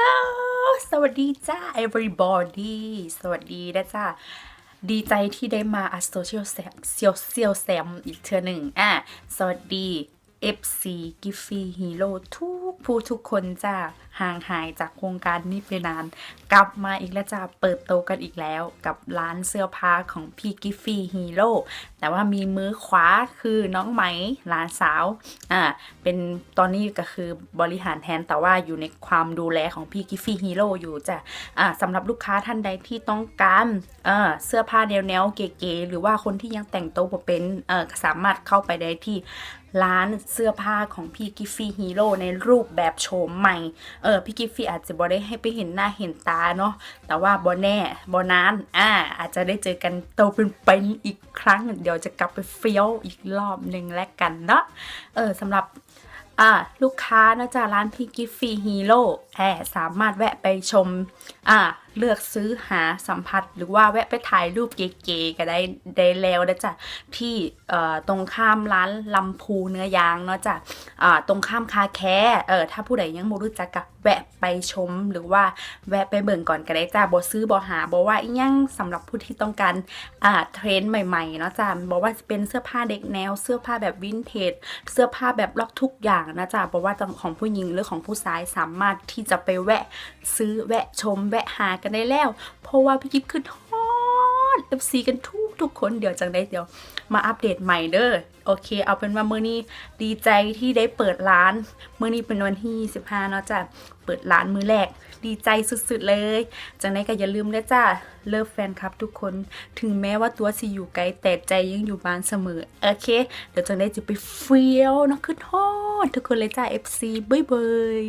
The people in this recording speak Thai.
Hello สวัสดีจ้า everybody สวัสดีนะจ้าดีใจที่ได้มาอัสโซเชียลแซมเซียวเซียวแซมอีกเทือหนึ่งอะสวัสดี FC g i f f y Hero ทุกผู้ทุกคนจ้า ห่างหายจากวงการนี้ไปนาน กลับมาอีกแล้วจ้าเปิดโตวกันอีกแล้วกับร้านเสื้อผ้าของพี่กิฟฟี่ฮีโร่แต่ว่ามีมือขวาคือน้องไหมหลานสาวอ่าเป็นตอนนี้ก็คือบริหารแทนแต่ว่าอยู่ในความดูแลของพี่กิฟฟี่ฮีโร่อยู่จ้ะอ่าสำหรับลูกค้าท่านใดที่ต้องการเออเสื้อผ้าแนวแนวๆเก๋ๆหรือว่าคนที่ยังแต่งตัวเป็นเออสามารถเข้าไปได้ที่ร้านเสื้อผ้าของพี่กิฟฟี่ฮีโร่ในรูปแบบโฉมใหม่ เอออพี่กิฟฟี่อาจจะบ่ได้ให้ไปเห็นหน้าเห็นตาเนาะแต่ว่าบ่แน่บ่นานอ่าอาจจะได้เจอกันโตวเป็นอีกครั้งเดี๋ยวจะกลับไปเฟี้ยวอีกรอบหนึ่งแล้วกันเนาะเออสำหรับอ่าลูกค้านะจ๊ะร้านพี่กิฟฟี่ฮีโร่แอบสามารถแวะไปชมอ่าเลือกซื้อหาสัมผัสหรือว่าแวะไปถ่ายรูปเก๋ๆก็ได้ได้แล้วนะจ๊ะที่เอ่อตรงข้ามร้านลำพูเนื้อยางเนาะจ๊ะ ตรงข้ามคาแคร์เออถ้าผู้ใดยังไม่รู้จักก็แวะไปชม หรือว่าแวะไปเบิ่งก่อนก็ได้จ้ะบ่ซื้อบ่หาบ่ว่าอียังสำหรับผู้ที่ต้องการอ่าเทรนด์ใหม่ๆเนาะจ๊ะบอกว่าเป็นเสื้อผ้าเด็กแนว เสื้อผ้าแบบวินเทจเสื้อผ้าแบบล็อกทุกอย่างนะจ๊ะบอกว่าของผู้หญิงหรือของผู้ชายสามารถที่จะไปแวะซื้อแวะชม แวะหากันได้แล้ว เพราะว่าพี่กิฟขึ้นฮอต FC กันทุก ทุกคนเดี๋ยวจังได้เดี๋ยวมาอัปเดตใหม่เด้อโอเค เอาเป็นว่ามื้อนี้ดีใจที่ได้เปิดร้าน มื้อนี้เป็นวันที่25เนาะจ้ะเปิดร้านมื้อแรก ดีใจสุดๆเลย จังได้ก็อย่าลืมนะจ้าเลิฟแฟนคลับทุกคน ถึงแม้ว่าตัวสิอยู่ไกลแต่ใจยังอยู่บ้านเสมอโอเค เดี๋ยวจังได้จะไปเฟี้ยวเนาะขึ้นฮอดทุกคนเลยจ้า FC บ๊ายบาย